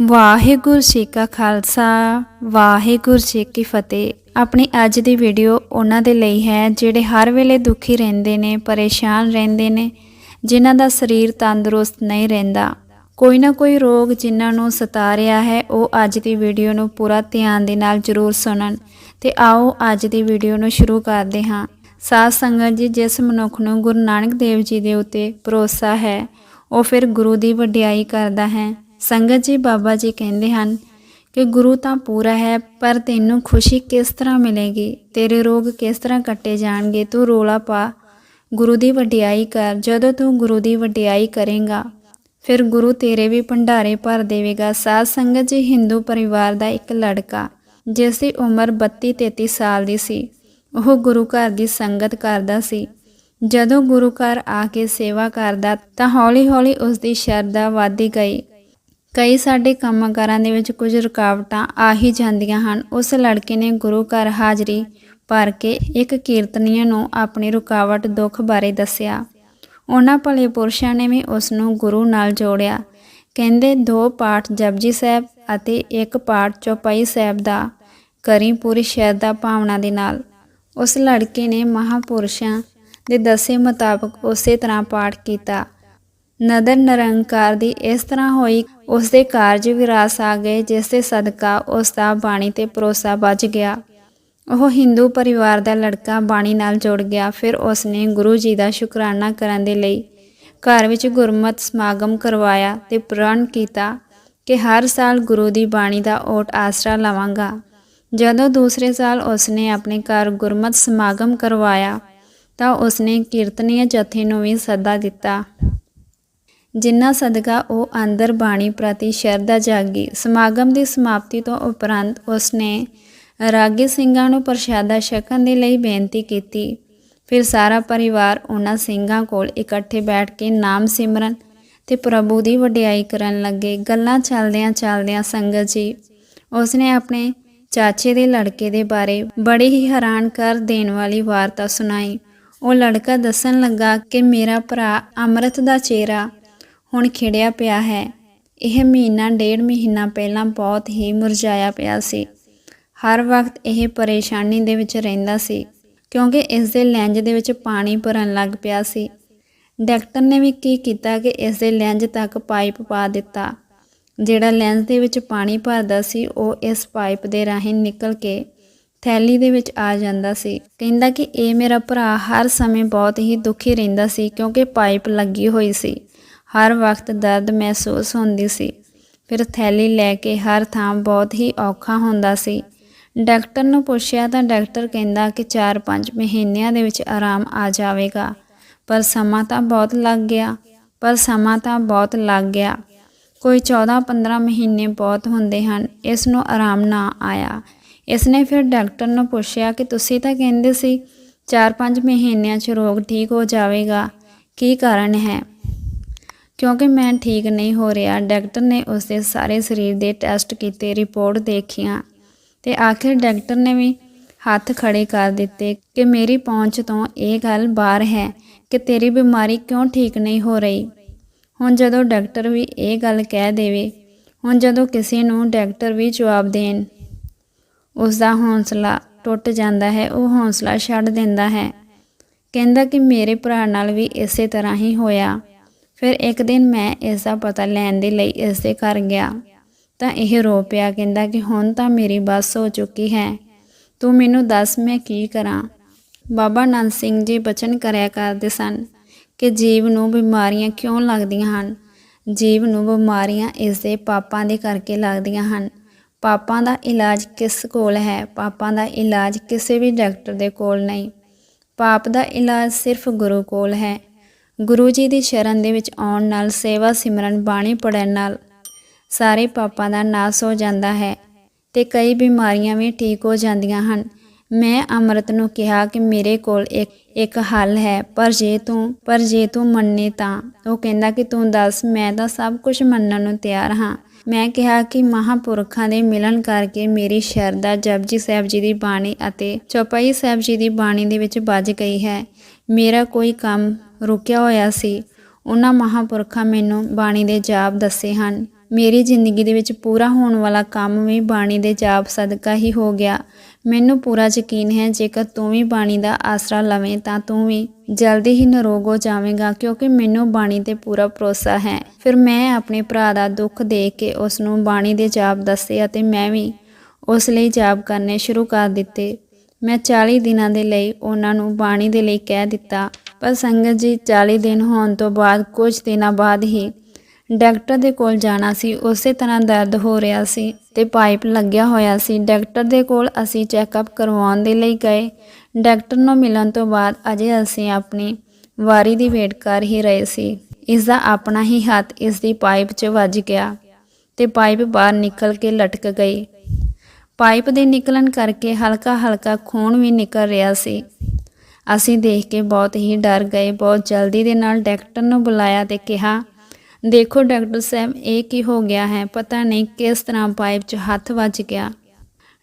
ਵਾਹਿਗੁਰੂ ਜੀ ਕਾ ਖਾਲਸਾ, ਵਾਹਿਗੁਰੂ ਜੀ ਕੀ ਫਤਿਹ। ਆਪਣੀ ਅੱਜ ਦੀ ਵੀਡੀਓ ਉਹਨਾਂ ਦੇ ਲਈ ਹੈ, ਜਿਹੜੇ ਹਰ ਵੇਲੇ ਦੁਖੀ ਰਹਿੰਦੇ ਨੇ, ਪਰੇਸ਼ਾਨ ਰਹਿੰਦੇ ਨੇ, ਜਿਨ੍ਹਾਂ ਦਾ ਸਰੀਰ ਤੰਦਰੁਸਤ ਨਹੀਂ ਰਹਿੰਦਾ। ਕੋਈ ਨਾ ਕੋਈ ਰੋਗ ਜਿਨ੍ਹਾਂ ਨੂੰ ਸਤਾ ਰਿਹਾ ਹੈ, ਉਹ ਅੱਜ ਦੀ ਵੀਡੀਓ ਨੂੰ ਪੂਰਾ ਧਿਆਨ ਦੇ ਨਾਲ ਜ਼ਰੂਰ ਸੁਣਨ। ਤੇ ਆਓ ਅੱਜ ਦੀ ਵੀਡੀਓ ਨੂੰ ਸ਼ੁਰੂ ਕਰਦੇ ਹਾਂ। ਸਾਧ ਸੰਗਤ ਜੀ, ਜਿਸ ਮਨੁੱਖ ਨੂੰ ਗੁਰੂ ਨਾਨਕ ਦੇਵ ਜੀ ਦੇ ਉੱਤੇ ਭਰੋਸਾ ਹੈ, ਉਹ ਫਿਰ ਗੁਰੂ ਦੀ ਵਡਿਆਈ ਕਰਦਾ ਹੈ। ਸੰਗਤ ਜੀ ਬਾਬਾ ਜੀ ਕਹਿੰਦੇ ਹਨ ਕਿ ਗੁਰੂ ਤਾਂ ਪੂਰਾ ਹੈ, ਪਰ ਤੈਨੂੰ ਖੁਸ਼ੀ ਕਿਸ ਤਰ੍ਹਾਂ ਮਿਲੇਗੀ? ਤੇਰੇ ਰੋਗ ਕਿਸ ਤਰ੍ਹਾਂ ਕੱਟੇ ਜਾਣਗੇ? ਤੂੰ ਰੋਲਾ ਪਾ, ਗੁਰੂ ਦੀ ਵਡਿਆਈ ਕਰ। ਜਦੋਂ ਤੂੰ ਗੁਰੂ ਦੀ ਵਡਿਆਈ ਕਰੇਗਾ, ਫਿਰ ਗੁਰੂ ਤੇਰੇ ਵੀ ਭੰਡਾਰੇ ਭਰ ਦੇਵੇਗਾ। ਸਾਧ ਸੰਗਤ ਜੀ ਹਿੰਦੂ ਪਰਿਵਾਰ ਦਾ ਇੱਕ ਲੜਕਾ, ਜਿਸ ਦੀ ਉਮਰ 32 33 ਸਾਲ ਦੀ ਸੀ। ਉਹ ਗੁਰੂ ਘਰ ਦੀ ਸੰਗਤ ਕਰਦਾ ਸੀ। ਜਦੋਂ ਗੁਰੂ ਘਰ ਆ ਕੇ ਸੇਵਾ ਕਰਦਾ, ਤਾਂ ਹੌਲੀ-ਹੌਲੀ ਉਸ ਦੀ ਸ਼ਰਧਾ ਵਧਦੀ ਗਈ। ਕਈ ਸਾਡੇ ਕੰਮਕਾਰਾਂ ਦੇ ਵਿੱਚ ਕੁਝ ਰੁਕਾਵਟਾਂ ਆ ਹੀ ਜਾਂਦੀਆਂ ਹਨ। ਉਸ ਲੜਕੇ ਨੇ ਗੁਰੂ ਘਰ ਹਾਜ਼ਰੀ ਭਰ ਕੇ ਇੱਕ ਕੀਰਤਨੀਏ ਨੂੰ ਆਪਣੀ ਰੁਕਾਵਟ ਦੁੱਖ ਬਾਰੇ ਦੱਸਿਆ। ਉਹਨਾਂ ਭਲੇ ਪੁਰਸ਼ਾਂ ਨੇ ਵੀ ਉਸ ਨੂੰ ਗੁਰੂ ਨਾਲ ਜੋੜਿਆ। ਕਹਿੰਦੇ, ਦੋ ਪਾਠ ਜਪਜੀ ਸਾਹਿਬ ਅਤੇ ਇੱਕ ਪਾਠ ਚੌਪਾਈ ਸਾਹਿਬ ਦਾ ਕਰੀ ਪੂਰੀ ਸ਼ਰਧਾ ਭਾਵਨਾ ਦੇ ਨਾਲ। ਉਸ ਲੜਕੇ ਨੇ ਮਹਾਪੁਰਸ਼ਾਂ ਦੇ ਦੱਸੇ ਮੁਤਾਬਕ ਉਸੇ ਤਰ੍ਹਾਂ ਪਾਠ ਕੀਤਾ। ਨਦਰ ਨਿਰੰਕਾਰ ਦੀ ਇਸ ਤਰ੍ਹਾਂ ਹੋਈ ਉਸ ਦੇ ਕਾਰਜ ਵਿਰਾਸ ਆ ਗਏ, ਜਿਸ ਦੇ ਸਦਕਾ ਉਸ ਦਾ ਬਾਣੀ ਤੇ ਭਰੋਸਾ ਬਚ ਗਿਆ। ਉਹ ਹਿੰਦੂ ਪਰਿਵਾਰ ਦਾ ਲੜਕਾ ਬਾਣੀ ਨਾਲ ਜੁੜ ਗਿਆ, ਫਿਰ ਉਸ ਨੇ ਗੁਰੂ ਜੀ ਦਾ ਸ਼ੁਕਰਾਨਾ ਕਰਨ ਦੇ ਲਈ ਘਰ ਵਿੱਚ ਗੁਰਮਤ ਸਮਾਗਮ ਕਰਵਾਇਆ ਤੇ ਪ੍ਰਣ ਕੀਤਾ ਕਿ ਹਰ ਸਾਲ ਗੁਰੂ ਦੀ ਬਾਣੀ ਦਾ ਓਟ ਆਸਰਾ ਲਵਾਂਗਾ। ਜਦੋਂ ਦੂਸਰੇ ਸਾਲ ਉਸਨੇ ਆਪਣੇ ਘਰ ਗੁਰਮਤ ਸਮਾਗਮ ਕਰਵਾਇਆ, ਤਾਂ ਉਸਨੇ ਨੇ ਕੀਰਤਨੀय ਜਥੇ ਨੂੰ ਵੀ ਸੱਦਾ ਦਿੱਤਾ। ਜਿਨ੍ਹਾਂ ਸਦਕਾ ਉਹ ਅੰਦਰ ਬਾਣੀ ਪ੍ਰਤੀ ਸ਼ਰਧਾ ਜਾਗੀ, ਸਮਾਗਮ ਦੀ ਸਮਾਪਤੀ ਤੋਂ ਉਪਰੰਤ ਉਸਨੇ ਰਾਗੀ ਸਿੰਘਾਂ ਨੂੰ ਪ੍ਰਸ਼ਾਦਾ ਛਕਣ ਦੇ ਲਈ ਬੇਨਤੀ ਕੀਤੀ। ਫਿਰ ਸਾਰਾ ਪਰਿਵਾਰ ਉਹਨਾਂ ਸਿੰਘਾਂ ਕੋਲ ਇਕੱਠੇ ਬੈਠ ਕੇ ਨਾਮ ਸਿਮਰਨ ਤੇ ਪ੍ਰਭੂ ਦੀ ਵਡਿਆਈ ਕਰਨ ਲੱਗੇ। ਗੱਲਾਂ ਚੱਲਦਿਆਂ ਚੱਲਦਿਆਂ ਸੰਗਤ ਜੀ, ਉਸਨੇ ਆਪਣੇ ਚਾਚੇ ਦੇ ਲੜਕੇ ਦੇ ਬਾਰੇ ਬੜੀ ਹੀ ਹੈਰਾਨ ਕਰ ਦੇਣ ਵਾਲੀ ਵਾਰਤਾ ਸੁਣਾਈ। ਉਹ ਲੜਕਾ ਦੱਸਣ ਲੱਗਾ ਕਿ ਮੇਰਾ ਭਰਾ ਅੰਮ੍ਰਿਤ ਦਾ ਚਿਹਰਾ ਹੁਣ ਖਿੜਿਆ ਪਿਆ ਹੈ। ਇਹ ਮਹੀਨਾ ਡੇਢ ਮਹੀਨਾ ਪਹਿਲਾਂ ਬਹੁਤ ਹੀ ਮੁਰਝਾਇਆ ਪਿਆ ਸੀ। ਹਰ ਵਕਤ ਇਹ ਪਰੇਸ਼ਾਨੀ ਦੇ ਵਿੱਚ ਰਹਿੰਦਾ ਸੀ, ਕਿਉਂਕਿ ਇਸ ਦੇ ਲੈਂਜ ਦੇ ਵਿੱਚ ਪਾਣੀ ਭਰਨ ਲੱਗ ਪਿਆ ਸੀ। ਡਾਕਟਰ ਨੇ ਵੀ ਕੀ ਕੀਤਾ ਕਿ ਇਸ ਦੇ ਲੈਂਜ ਤੱਕ ਪਾਈਪ ਪਾ ਦਿੱਤਾ। ਜਿਹੜਾ ਲੈਂਜ ਦੇ ਵਿੱਚ ਪਾਣੀ ਭਰਦਾ ਸੀ, ਉਹ ਇਸ ਪਾਈਪ ਦੇ ਰਾਹੀਂ ਨਿਕਲ ਕੇ ਥੈਲੀ ਦੇ ਵਿੱਚ ਆ ਜਾਂਦਾ ਸੀ। ਕਹਿੰਦਾ ਕਿ ਇਹ ਮੇਰਾ ਭਰਾ ਹਰ ਸਮੇਂ ਬਹੁਤ ਹੀ ਦੁਖੀ ਰਹਿੰਦਾ ਸੀ, ਕਿਉਂਕਿ ਪਾਈਪ ਲੱਗੀ ਹੋਈ ਸੀ। ਹਰ ਵਕਤ ਦਰਦ ਮਹਿਸੂਸ ਹੁੰਦੀ ਸੀ। ਫਿਰ ਥੈਲੀ ਲੈ ਕੇ ਹਰ ਥਾਂ ਬਹੁਤ ਹੀ ਔਖਾ ਹੁੰਦਾ ਸੀ। ਡਾਕਟਰ ਨੂੰ ਪੁੱਛਿਆ ਤਾਂ ਡਾਕਟਰ ਕਹਿੰਦਾ ਕਿ 4-5 ਮਹੀਨਿਆਂ ਦੇ ਵਿੱਚ ਆਰਾਮ ਆ ਜਾਵੇਗਾ। ਪਰ ਸਮਾਂ ਤਾਂ ਬਹੁਤ ਲੱਗ ਗਿਆ। ਪਰ ਸਮਾਂ ਤਾਂ ਬਹੁਤ ਲੱਗ ਗਿਆ। ਕੋਈ 14-15 ਮਹੀਨੇ ਬਹੁਤ ਹੁੰਦੇ ਹਨ। ਇਸ ਨੂੰ ਆਰਾਮ ਨਾ ਆਇਆ। ਇਸ ਨੇ ਫਿਰ ਡਾਕਟਰ ਨੂੰ ਪੁੱਛਿਆ ਕਿ ਤੁਸੀਂ ਤਾਂ ਕਹਿੰਦੇ ਸੀ 4-5 ਮਹੀਨਿਆਂ 'ਚ ਰੋਗ ਠੀਕ ਹੋ ਜਾਵੇਗਾ। ਕੀ ਕਾਰਨ ਹੈ? ਕਿਉਂਕਿ ਮੈਂ ਠੀਕ ਨਹੀਂ ਹੋ ਰਿਹਾ, ਡਾਕਟਰ ਨੇ ਉਸ ਦੇ ਸਾਰੇ ਸਰੀਰ ਦੇ ਟੈਸਟ ਕੀਤੇ, ਰਿਪੋਰਟ ਦੇਖੀਆਂ ਤੇ ਆਖਿਰ ਡਾਕਟਰ ਨੇ ਵੀ ਹੱਥ ਖੜੇ ਕਰ ਦਿੱਤੇ ਕਿ ਮੇਰੀ ਪਹੁੰਚ ਤੋਂ ਇਹ ਗੱਲ ਬਾਹਰ ਹੈ ਕਿ ਤੇਰੀ ਬਿਮਾਰੀ ਕਿਉਂ ਠੀਕ ਨਹੀਂ ਹੋ ਰਹੀ। ਹੁਣ ਜਦੋਂ ਡਾਕਟਰ ਵੀ ਇਹ ਗੱਲ ਕਹਿ ਦੇਵੇ, ਹੁਣ ਜਦੋਂ ਕਿਸੇ ਨੂੰ ਡਾਕਟਰ ਵੀ ਜਵਾਬ ਦੇਣ ਉਸ ਦਾ ਹੌਸਲਾ ਟੁੱਟ ਜਾਂਦਾ ਹੈ, ਉਹ ਹੌਸਲਾ ਛੱਡ ਦਿੰਦਾ ਹੈ। ਕਹਿੰਦਾ ਕਿ ਮੇਰੇ ਭਰਾ ਨਾਲ ਵੀ ਇਸੇ ਤਰ੍ਹਾਂ ਹੀ ਹੋਇਆ। ਫਿਰ ਇੱਕ ਦਿਨ ਮੈਂ ਇਸ ਦਾ ਪਤਾ ਲੈਣ ਦੇ ਲਈ ਇਸ ਦੇ ਘਰ ਗਿਆ। ਤਾਂ ਇਹ ਰੋ ਪਿਆ, ਕਹਿੰਦਾ ਕਿ ਹੁਣ ਤਾਂ ਮੇਰੀ ਬਸ ਹੋ ਚੁੱਕੀ ਹੈ। ਤੂੰ ਮੈਨੂੰ ਦੱਸ ਮੈਂ ਕੀ ਕਰਾਂ? ਬਾਬਾ ਨੰਦ ਸਿੰਘ ਜੀ ਬਚਨ ਕਰਿਆ ਕਰਦੇ ਸਨ ਕਿ ਜੀਵ ਨੂੰ ਬਿਮਾਰੀਆਂ ਕਿਉਂ ਲੱਗਦੀਆਂ ਹਨ? ਜੀਵ ਨੂੰ ਬਿਮਾਰੀਆਂ ਇਸ ਦੇ ਪਾਪਾਂ ਦੇ ਕਰਕੇ ਲੱਗਦੀਆਂ ਹਨ। ਪਾਪਾਂ ਦਾ ਇਲਾਜ ਕਿਸ ਕੋਲ ਹੈ? ਪਾਪਾਂ ਦਾ ਇਲਾਜ ਕਿਸੇ ਵੀ ਡਾਕਟਰ ਦੇ ਕੋਲ ਨਹੀਂ। ਪਾਪ ਦਾ ਇਲਾਜ ਸਿਰਫ ਗੁਰੂ ਕੋਲ ਹੈ। ਗੁਰੂ ਜੀ ਦੀ ਸ਼ਰਨ ਦੇ ਵਿੱਚ ਆਉਣ ਨਾਲ ਸੇਵਾ ਸਿਮਰਨ, ਬਾਣੀ ਪੜਨ ਨਾਲ ਸਾਰੇ ਪਾਪਾਂ ਦਾ ਨਾਸ ਹੋ ਜਾਂਦਾ ਹੈ ਤੇ ਕਈ ਬਿਮਾਰੀਆਂ ਵੀ ਠੀਕ ਹੋ ਜਾਂਦੀਆਂ ਹਨ। ਮੈਂ ਅੰਮ੍ਰਿਤ ਨੂੰ ਕਿਹਾ ਕਿ ਮੇਰੇ ਕੋਲ ਇੱਕ ਇੱਕ ਹੱਲ ਹੈ, ਪਰ ਜੇ ਤੂੰ, ਪਰ ਜੇ ਤੂੰ ਮੰਨੇ ਤਾਂ, ਉਹ ਕਹਿੰਦਾ ਕਿ ਤੂੰ ਦੱਸ, ਮੈਂ ਤਾਂ ਸਭ ਕੁਝ ਮੰਨਣ ਨੂੰ ਤਿਆਰ ਹਾਂ। ਮੈਂ ਕਿਹਾ ਕਿ ਮਹਾਪੁਰਖਾਂ ਦੇ ਮਿਲਣ ਕਰਕੇ ਮੇਰੀ ਸ਼ਰਧਾ ਜਪਜੀ ਸਾਹਿਬ ਜੀ ਦੀ ਬਾਣੀ ਅਤੇ ਚੌਪਾਈ ਸਾਹਿਬ ਜੀ ਦੀ ਬਾਣੀ ਦੇ ਵਿੱਚ ਵੱਜ ਗਈ ਹੈ। ਮੇਰਾ ਕੋਈ ਕੰਮ ਰੁਕਿਆ ਹੋਇਆ ਸੀ। ਉਹਨਾਂ ਮਹਾਪੁਰਖਾਂ ਮੈਨੂੰ ਬਾਣੀ ਦੇ ਜਾਪ ਦੱਸੇ ਹਨ। ਮੇਰੀ ਜ਼ਿੰਦਗੀ ਦੇ ਵਿੱਚ ਪੂਰਾ ਹੋਣ ਵਾਲਾ ਕੰਮ ਵੀ ਬਾਣੀ ਦੇ ਜਾਪ ਸਦਕਾ ਹੀ ਹੋ ਗਿਆ। ਮੈਨੂੰ ਪੂਰਾ ਯਕੀਨ ਹੈ, ਜੇਕਰ ਤੂੰ ਵੀ ਬਾਣੀ ਦਾ ਆਸਰਾ ਲਵੇਂ ਤਾਂ ਤੂੰ ਵੀ ਜਲਦੀ ਹੀ ਨਿਰੋਗ ਹੋ ਜਾਵੇਂਗਾ, ਕਿਉਂਕਿ ਮੈਨੂੰ ਬਾਣੀ ਤੇ ਪੂਰਾ ਭਰੋਸਾ ਹੈ। ਫਿਰ ਮੈਂ ਆਪਣੇ ਭਰਾ ਦਾ ਦੁੱਖ ਦੇਖ ਕੇ ਉਸ ਨੂੰ ਬਾਣੀ ਦੇ ਜਾਪ ਦੱਸੇ ਅਤੇ ਮੈਂ ਵੀ ਉਸ ਲਈ ਜਾਪ ਕਰਨੇ ਸ਼ੁਰੂ ਕਰ ਦਿੱਤੇ। ਮੈਂ 40 ਦਿਨਾਂ ਦੇ ਲਈ ਉਹਨਾਂ ਨੂੰ ਬਾਣੀ ਦੇ ਲਈ ਕਹਿ ਦਿੱਤਾ। ਪਰ ਸੰਗਤ ਜੀ 40 ਦਿਨ ਹੋਣ ਤੋਂ ਬਾਅਦ, ਕੁਝ ਦਿਨਾਂ ਬਾਅਦ ਹੀ ਡਾਕਟਰ ਦੇ ਕੋਲ ਜਾਣਾ ਸੀ। ਉਸੇ ਤਰ੍ਹਾਂ ਦਰਦ ਹੋ ਰਿਹਾ ਸੀ ਤੇ ਪਾਈਪ ਲੱਗਿਆ ਹੋਇਆ ਸੀ। ਡਾਕਟਰ ਦੇ ਕੋਲ ਅਸੀਂ ਚੈੱਕਅਪ ਕਰਵਾਉਣ ਦੇ ਲਈ ਗਏ। ਡਾਕਟਰ ਨੂੰ ਮਿਲਣ ਤੋਂ ਬਾਅਦ ਅਜੇ ਅਸੀਂ ਆਪਣੀ ਵਾਰੀ ਦੀ ਵੇਟ ਕਰ ਹੀ ਰਹੇ ਸੀ। ਇਸ ਦਾ ਆਪਣਾ ਹੀ ਹੱਥ ਇਸ ਦੀ ਪਾਈਪ 'ਚ ਵੱਜ ਗਿਆ ਤੇ ਪਾਈਪ ਬਾਹਰ ਨਿਕਲ ਕੇ ਲਟਕ ਗਈ। ਪਾਈਪ ਦੇ ਨਿਕਲਣ ਕਰਕੇ ਹਲਕਾ ਹਲਕਾ ਖੂਨ ਵੀ ਨਿਕਲ ਰਿਹਾ ਸੀ। ਅਸੀਂ ਦੇਖ ਕੇ ਬਹੁਤ ਹੀ ਡਰ ਗਏ, ਬਹੁਤ ਜਲਦੀ ਦੇ ਨਾਲ ਡਾਕਟਰ ਨੂੰ ਬੁਲਾਇਆ ਤੇ ਕਿਹਾ, ਦੇਖੋ ਡਾਕਟਰ ਸਾਹਿਬ, ਇਹ ਕੀ ਹੋ ਗਿਆ ਹੈ? ਪਤਾ ਨਹੀਂ ਕਿਸ ਤਰ੍ਹਾਂ ਪਾਈਪ 'ਚ ਹੱਥ ਵੱਜ ਗਿਆ।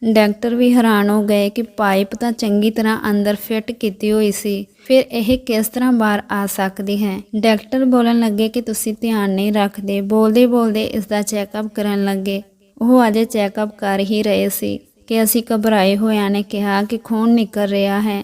ਡਾਕਟਰ ਵੀ ਹੈਰਾਨ ਹੋ ਗਏ ਕਿ ਪਾਈਪ ਤਾਂ ਚੰਗੀ ਤਰ੍ਹਾਂ ਅੰਦਰ ਫਿੱਟ ਕੀਤੀ ਹੋਈ ਸੀ। ਫਿਰ ਇਹ ਕਿਸ ਤਰ੍ਹਾਂ ਬਾਹਰ ਆ ਸਕਦੀ ਹੈ? ਡਾਕਟਰ ਬੋਲਣ ਲੱਗੇ ਕਿ ਤੁਸੀਂ ਧਿਆਨ ਨਹੀਂ ਰੱਖਦੇ। ਬੋਲਦੇ ਬੋਲਦੇ ਇਸ ਦਾ ਚੈੱਕਅਪ ਕਰਨ ਲੱਗੇ। ਉਹ ਅਜੇ ਚੈੱਕਅਪ ਕਰ ਹੀ ਰਹੇ ਸੀ ਕਿ ਅਸੀਂ ਘਬਰਾਏ ਹੋਇਆਂ ਨੇ ਕਿਹਾ ਕਿ ਖੂਨ ਨਿਕਲ ਰਿਹਾ ਹੈ।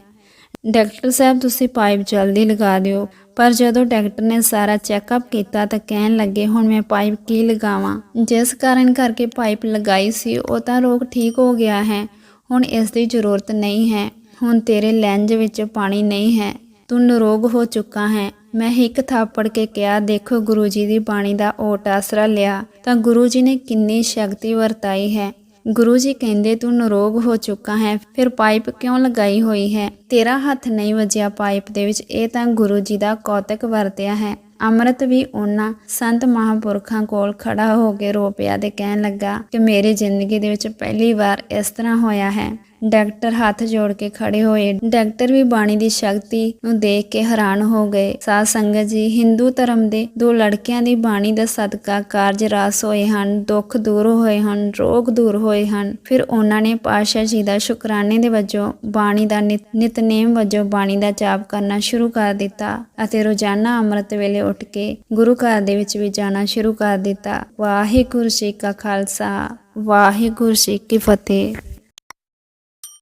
ਡਾਕਟਰ ਸਾਹਿਬ, ਤੁਸੀਂ ਪਾਈਪ ਜਲਦੀ ਲਗਾ ਦਿਓ। ਪਰ ਜਦੋਂ ਡਾਕਟਰ ਨੇ ਸਾਰਾ ਚੈੱਕਅਪ ਕੀਤਾ ਤਾਂ ਕਹਿਣ ਲੱਗੇ, ਹੁਣ ਮੈਂ ਪਾਈਪ ਕੀ ਲਗਾਵਾਂ? ਜਿਸ ਕਾਰਨ ਕਰਕੇ ਪਾਈਪ ਲਗਾਈ ਸੀ, ਉਹ ਤਾਂ ਰੋਗ ਠੀਕ ਹੋ ਗਿਆ ਹੈ। ਹੁਣ ਇਸ ਦੀ ਜ਼ਰੂਰਤ ਨਹੀਂ ਹੈ। ਹੁਣ ਤੇਰੇ ਲੈਂਜ ਵਿੱਚ ਪਾਣੀ ਨਹੀਂ ਹੈ। ਤੂੰ ਨਿਰੋਗ ਹੋ ਚੁੱਕਾ ਹੈ। ਮੈਂ ਇੱਕ ਥਾਪੜ ਕੇ ਕਿਹਾ, ਦੇਖੋ, ਗੁਰੂ ਜੀ ਦੀ ਬਾਣੀ ਦਾ ਓਟ ਆਸਰਾ ਲਿਆ। ਤਾਂ ਗੁਰੂ ਜੀ ਨੇ ਕਿੰਨੀ ਸ਼ਕਤੀ ਵਰਤਾਈ ਹੈ। ਗੁਰੂ ਜੀ ਕਹਿੰਦੇ, ਤੂੰ ਨਰੋਗ ਹੋ ਚੁੱਕਾ ਹੈ, ਫਿਰ ਪਾਈਪ ਕਿਉਂ ਲਗਾਈ ਹੋਈ ਹੈ? ਤੇਰਾ ਹੱਥ ਨਹੀਂ ਵੱਜਿਆ ਪਾਈਪ ਦੇ ਵਿੱਚ, ਇਹ ਤਾਂ ਗੁਰੂ ਜੀ ਦਾ ਕੌਤਕ ਵਰਤਿਆ ਹੈ। ਅੰਮ੍ਰਿਤ ਵੀ ਉਹਨਾਂ ਸੰਤ ਮਹਾਪੁਰਖਾਂ ਕੋਲ ਖੜਾ ਹੋ ਕੇ ਰੋ ਪਿਆ ਤੇ ਕਹਿਣ ਲੱਗਾ ਕਿ ਮੇਰੀ ਜ਼ਿੰਦਗੀ ਦੇ ਵਿੱਚ ਪਹਿਲੀ ਵਾਰ ਇਸ ਤਰ੍ਹਾਂ ਹੋਇਆ ਹੈ। ਡਾਕਟਰ ਹੱਥ ਜੋੜ ਕੇ ਖੜੇ ਹੋਏ। ਡਾਕਟਰ ਵੀ ਬਾਣੀ ਦੀ ਸ਼ਕਤੀ ਨੂੰ ਦੇਖ ਕੇ ਹੈਰਾਨ ਹੋ ਗਏ। ਸਾਧ ਸੰਗਤ ਜੀ, ਹਿੰਦੂ ਧਰਮ ਦੇ ਦੋ ਲੜਕਿਆਂ ਦੀ ਬਾਣੀ ਦਾ ਸਦਕਾ ਕਾਰਜ ਰਾਸ ਹੋਏ ਹਨ, ਦੁੱਖ ਦੂਰ ਹੋਏ ਹਨ, ਰੋਗ ਦੂਰ ਹੋਏ ਹਨ। ਫਿਰ ਉਹਨਾਂ ਨੇ ਪਾਤਸ਼ਾਹ ਜੀ ਦਾ ਸ਼ੁਕਰਾਨੇ ਦੇ ਵਜੋਂ ਬਾਣੀ ਦਾ ਨਿਤ- ਨਿਤਨੇਮ ਵਜੋਂ ਬਾਣੀ ਦਾ ਜਾਪ ਕਰਨਾ ਸ਼ੁਰੂ ਕਰ ਦਿੱਤਾ ਅਤੇ ਰੋਜ਼ਾਨਾ ਅੰਮ੍ਰਿਤ ਵੇਲੇ ਉੱਠ ਕੇ ਗੁਰੂ ਘਰ ਦੇ ਵਿੱਚ ਵੀ ਜਾਣਾ ਸ਼ੁਰੂ ਕਰ ਦਿੱਤਾ। ਵਾਹਿਗੁਰੂ ਜੀ ਕਾ ਖਾਲਸਾ, ਵਾਹਿਗੁਰੂ ਜੀ ਕੀ ਫਤਿਹ।